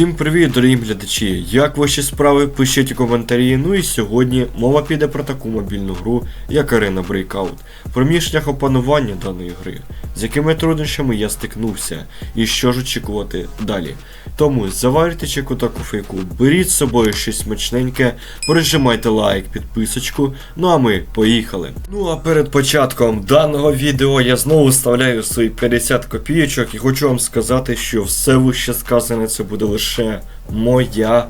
Всім привіт, дорогі глядачі! Як ваші справи? Пишіть у коментарі. Ну і сьогодні мова піде про таку мобільну гру, як Arena Breakout, про мій шлях опанування даної гри, з якими труднощами я стикнувся, і що ж очікувати далі. Тому заварюйте чеку та кофейку, беріть з собою щось смачненьке, прижимайте лайк, підписочку, ну а ми поїхали. Ну а перед початком даного відео я знову вставляю свої 50 копійочок і хочу вам сказати, що все вище сказане це буде лише моя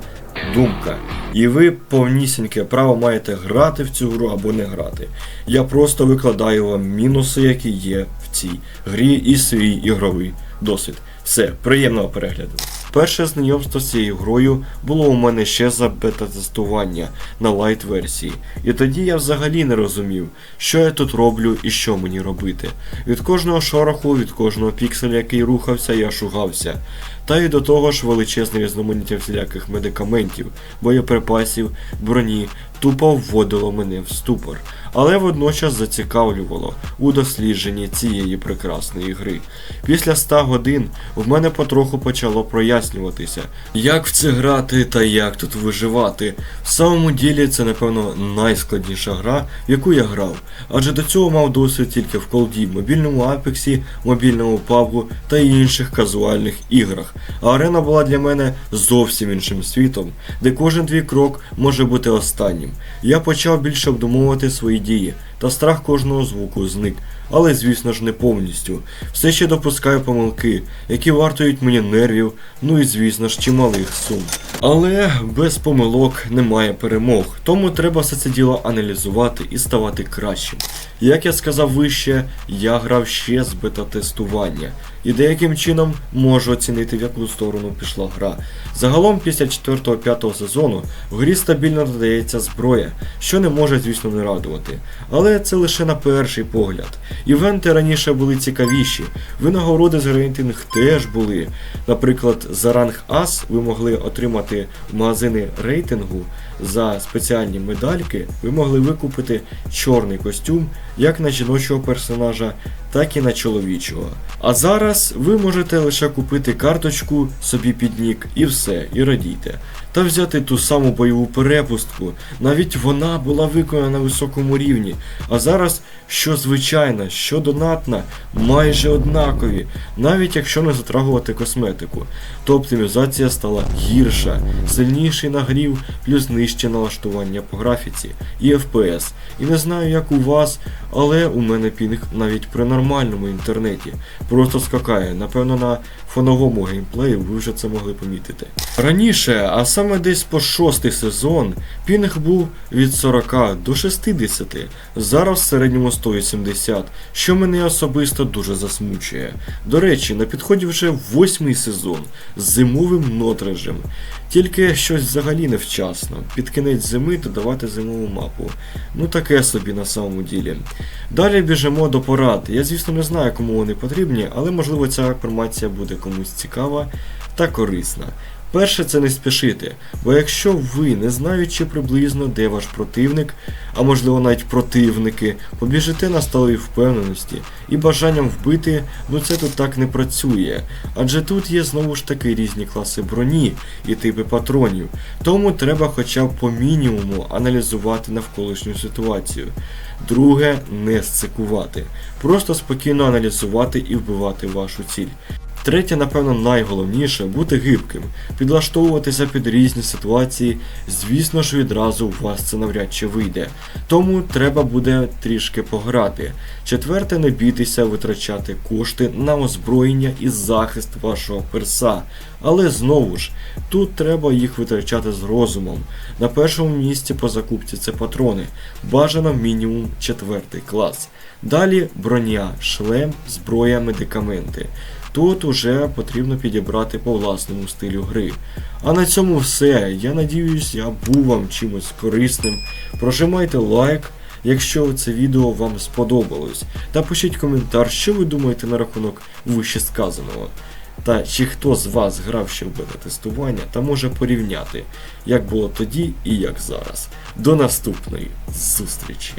думка. І ви повнісіньке право маєте грати в цю гру або не грати. Я просто викладаю вам мінуси, які є в цій грі і свій ігровий досвід. Все, приємного перегляду. Перше знайомство з цією грою було у мене ще за бета-тестування на лайт версії. І тоді я взагалі не розумів, що я тут роблю і що мені робити. Від кожного шороху, від кожного пікселя, який рухався, я шугався. Та й до того ж величезне різноманіття всіляких медикаментів, боєприпасів, броні тупо вводило мене в ступор, але водночас зацікавлювало у дослідженні цієї прекрасної гри. Після 100 годин в мене потроху почало прояснюватися, як в це грати та як тут виживати. В самому ділі це, напевно, найскладніша гра, в яку я грав, адже до цього мав досвід тільки в колді, мобільному апексі, мобільному пабу та інших казуальних іграх. А арена була для мене зовсім іншим світом, де кожен твій крок може бути останнім. Я почав більше обдумовувати свої дії, та страх кожного звуку зник. Але, звісно ж, не повністю. Все ще допускаю помилки, які вартують мені нервів, ну і звісно ж чималих сум. Але без помилок немає перемог, тому треба все це діло аналізувати і ставати кращим. Як я сказав вище, я грав ще з бета-тестування, і деяким чином можу оцінити, в яку сторону пішла гра. Загалом після 4-5 сезону в грі стабільно додається зброя, що не може, звісно, не радувати. Але це лише на перший погляд. Івенти раніше були цікавіші, винагороди з рейтинг теж були. Наприклад, за ранг Ас ви могли отримати магазини рейтингу за спеціальні медальки, ви могли викупити чорний костюм як на жіночого персонажа, так і на чоловічого. А зараз ви можете лише купити карточку собі під нік і все, і радійте. Та взяти ту саму бойову перепустку, навіть вона була виконана на високому рівні. А зараз що звичайна, що донатна, майже однакові, навіть якщо не затрагувати косметику. То оптимізація стала гірша, сильніший нагрів, плюс нижче налаштування по графіці і FPS. І не знаю як у вас, але у мене пінг навіть при нормальному інтернеті. Просто скакає, напевно, на фоновому геймплеї ви вже це могли помітити. Раніше, а саме десь по шостий сезон, пінг був від 40 до 60, зараз в середньому 180, що мене особисто дуже засмучує. До речі, на підході вже восьмий сезон з зимовим нотреджем. Тільки щось взагалі невчасно. Під кінець зими додавати зимову мапу. Ну таке собі на самому ділі. Далі біжимо до порад. Я, звісно, не знаю, кому вони потрібні, але можливо ця інформація буде комусь цікава та корисна. Перше це не спішити, бо якщо ви, не знаючи приблизно, де ваш противник, а можливо навіть противники, побіжите на сталої впевненості і бажанням вбити, ну це тут так не працює. Адже тут є знову ж таки різні класи броні і типи патронів, тому треба хоча б по мінімуму аналізувати навколишню ситуацію. Друге, не сцикувати. Просто спокійно аналізувати і вбивати вашу ціль. Третє, напевно, найголовніше бути гибким, підлаштовуватися під різні ситуації. Звісно ж, відразу у вас це навряд чи вийде. Тому треба буде трішки пограти. Четверте, не бійтеся витрачати кошти на озброєння і захист вашого перса. Але знову ж, тут треба їх витрачати з розумом. На першому місці по закупці це патрони, бажано мінімум четвертий клас. Далі броня, шлем, зброя, медикаменти. Тут уже потрібно підібрати по власному стилю гри. А на цьому все. Я надіюсь, я був вам чимось корисним. Прожимайте лайк, якщо це відео вам сподобалось. Та пишіть коментар, що ви думаєте на рахунок вище сказаного. Та чи хто з вас грав ще в бета-тестування та може порівняти, як було тоді і як зараз. До наступної зустрічі!